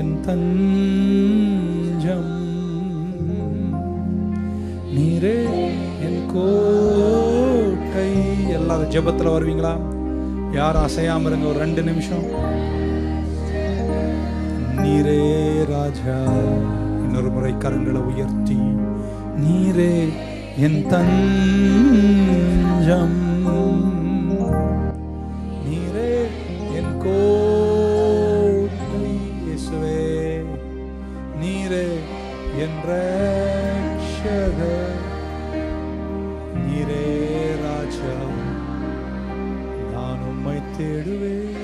என் தஞ்சம். நீரே என் கோட்டை. எல்லாரும் ஜெபத்துல வருவீங்களா? யார் அசையாம இருங்க ஒரு ரெண்டு நிமிஷம். நீரே ராஜா இன்னொரு முறை கரங்களை உயர்த்தி. நீரே என் தஞ்சம். ரட்சகர் நீரே ராஜா நான் உம்மை தேடுவேன்.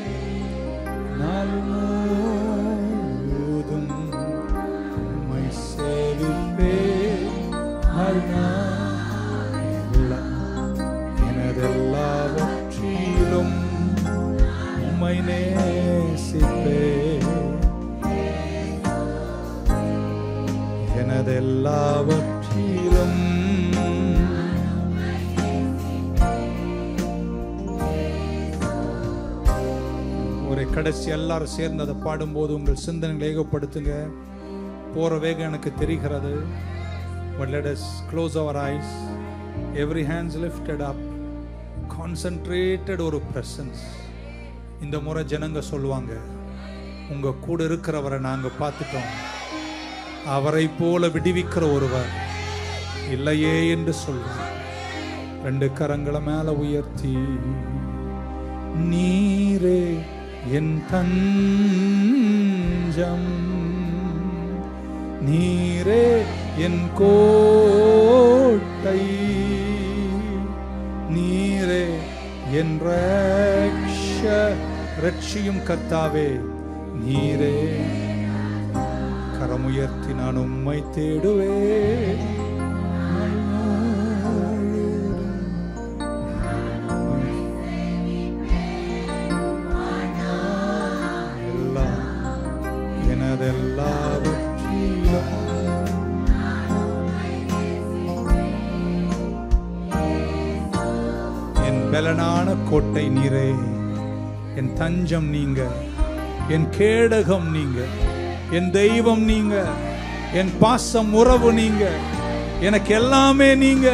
நாள் முழுவதும் உம்மை சேவிப்பேன். நாள் நாள் எல்லாம் எனதெல்லாவற்றிலும் உம்மை நேசிப்பேன். எனதெல்லாவற்றிலும் ஒரு கடைசி எல்லாரும் சேர்ந்து அதை பாடும்போது உங்கள் சிந்தனைகளை ஏகப்படுத்துங்க. போற வேகம் எனக்கு தெரிகிறது. But let us close our eyes every hands lifted up concentrated ஒரு ப்ரெசன்ஸ் இந்த முறை ஜனங்க சொல்லுவாங்க உங்க கூட இருக்கிறவரை நாங்கள் பார்த்துட்டோம். அவரை போல விடுவிக்கிற ஒருவர் இல்லையே என்று சொல்வார் ரெண்டு கரங்களை மேலே உயர்த்தி. நீரே என் தஞ்சம். நீரே என் கோட்டை. நீரே என் ரட்சியும் கர்த்தாவே. நீரே கரமுயர்த்தி நான் உம்மை தேடுவேன். பலனான கோட்டை நீரே. என் தஞ்சம் நீங்க என் கேடகம் நீங்க என் தெய்வம் நீங்க என் பாசம் உறவு நீங்க எனக்கு எல்லாமே நீங்க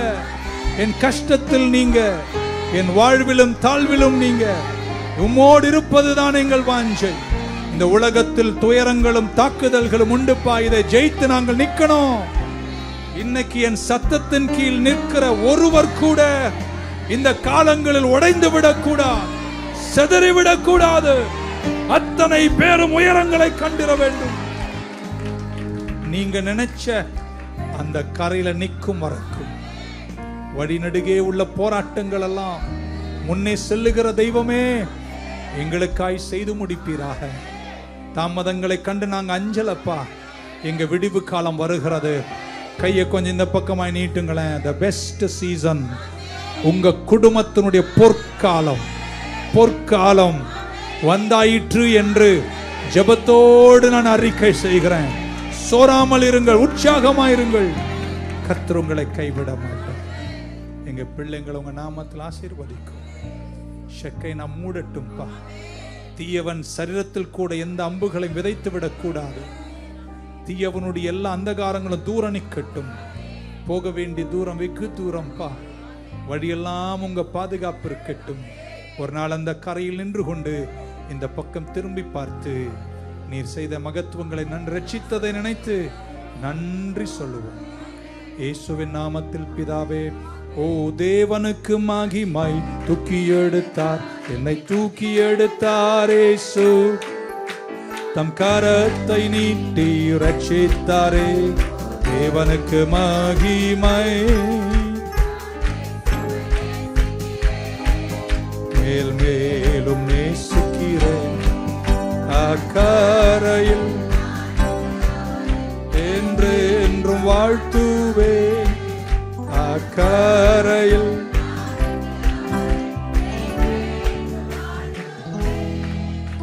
என் கஷ்டத்தில் நீங்க என் வாழ்விலும் தாழ்விலும் நீங்க உம்மோடு இருப்பதுதான் எங்கள் வாஞ்சை. இந்த உலகத்தில் துயரங்களும் தாக்குதல்களும் உண்டுப்பா இதை ஜெயித்து நாங்கள் நிற்கணும். இன்னைக்கு என் சத்தத்தின் கீழ் நிற்கிற ஒருவர் கூட இந்த காலங்களில் உடைந்து விடக்கூடாது செதறிவிடக் கூடாது அத்தனை பேரும் உயரங்களை கண்டிட வேண்டும். நீங்க நினைச்ச அந்த கரையில நிற்கும் வரைக்கும் வழிநடுகே உள்ள போராட்டங்கள் எல்லாம் முன்னே செல்லுகிற தெய்வமே எங்களுக்காய் செய்து முடிப்பீராக. தாமதங்களை கண்டு நாங்கள் அஞ்சலப்பா எங்க விடிவு காலம் வருகிறது. கையை கொஞ்சம் இந்த பக்கமாய் நீட்டுங்களேன். த பெஸ்ட் சீசன் உங்க குடும்பத்தினுடைய பொற்காலம் பொற்காலம் வந்தாயிற்று என்று ஜெபத்தோடு நான் அறிக்கை செய்கிறேன். சோராமல் இருங்கள் உற்சாகமாயிருங்கள் கர்த்தர் உங்களை கைவிட மாட்டார். எங்க பிள்ளைங்களை உங்க நாமத்தில் ஆசீர்வதிக்கும். செக்கை நாம் மூடட்டும்பா. தீயவன் சரீரத்தில் கூட எந்த அம்புகளையும் விதைத்து விடக்கூடாது. தீயவனுடைய எல்லா அந்தகாரங்களும் தூரம் நிக்கட்டும் போக வேண்டிய தூரம் வெகு தூரம்ப்பா வழியெல்லாம் உங்க பாதுகாப்பு இருக்கட்டும். ஒரு நாள் அந்த கரையில் நின்று கொண்டு இந்த பக்கம் திரும்பி பார்த்து நீர் செய்த மகத்துவங்களை நான் ரட்சித்ததை நினைத்து நன்றி சொல்லுவோம். இயேசுவின் நாமத்தில் பிதாவே ஓ தேவனுக்கு மகிமை தூக்கி எடுத்தார் என்னை தூக்கி எடுத்தார் ஏசு தம் கரத்தை நீட்டி ரட்சித்தாரே தேவனுக்கு மகிமை. மேல் மேலும் நேசிக்கிறேன். அக்கரையில் என்று என்றும் வாழ்த்துவேன். அக்கரையில்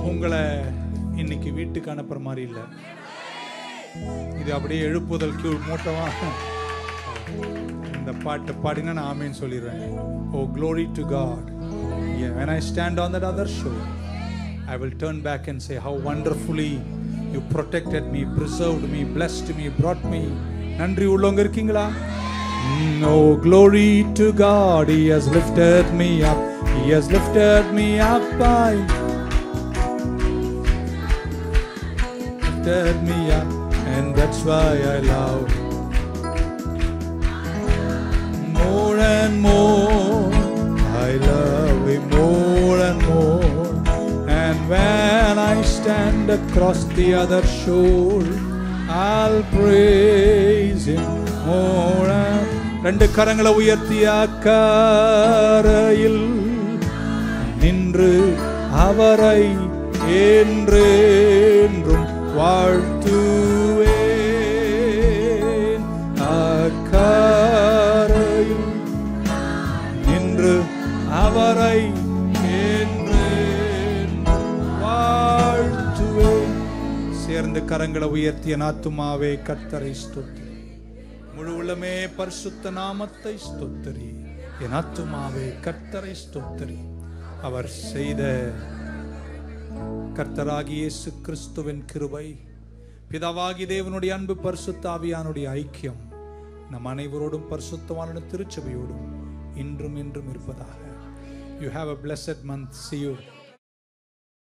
உங்களை இன்னைக்கு வீட்டுக்கு அனுப்புற மாதிரி இல்லை. இது அப்படியே எழுப்புதல் கியூ மூட்டமாக இந்த பாட்டு பாடினா நான் ஆமேன்னு சொல்லிடுறேன். ஓ glory to God when I stand on that other shore I will turn back and say how wonderfully you protected me preserved me blessed me brought me நன்றி உள்ளவங்க இருக்கீங்களா Oh, glory to God, He has lifted me up. He has lifted me up by lifted me up, and that's why I love more and more. I love Him more and more. And when I stand across the other shore, I'll praise Him more and ரெண்டு கரங்களை உயர்த்திய அக்கரையில் நின்று அவரை என்றென்றும் சேர்ந்து கரங்களை உயர்த்திய நாத்துமாவே கத்தரை ஸ்தோத்திரி. முழு உள்ளமே பரிசுத்த நாமத்தை ஸ்தோத்திரி. என் ஆத்துமாவே கர்த்தரை ஸ்தோத்திரி. அவர் செய்த கர்த்தராகி இயேசு கிறிஸ்துவின் கிருபை பிதாவாகி தேவனுடைய அன்பு பரிசுத்தாவியானுடைய ஐக்கியம் நம் அனைவரோடும் பரிசுத்தமான திருச்சபையோடும் இன்றும் இன்றும் இருப்பதாக. You have a blessed month see you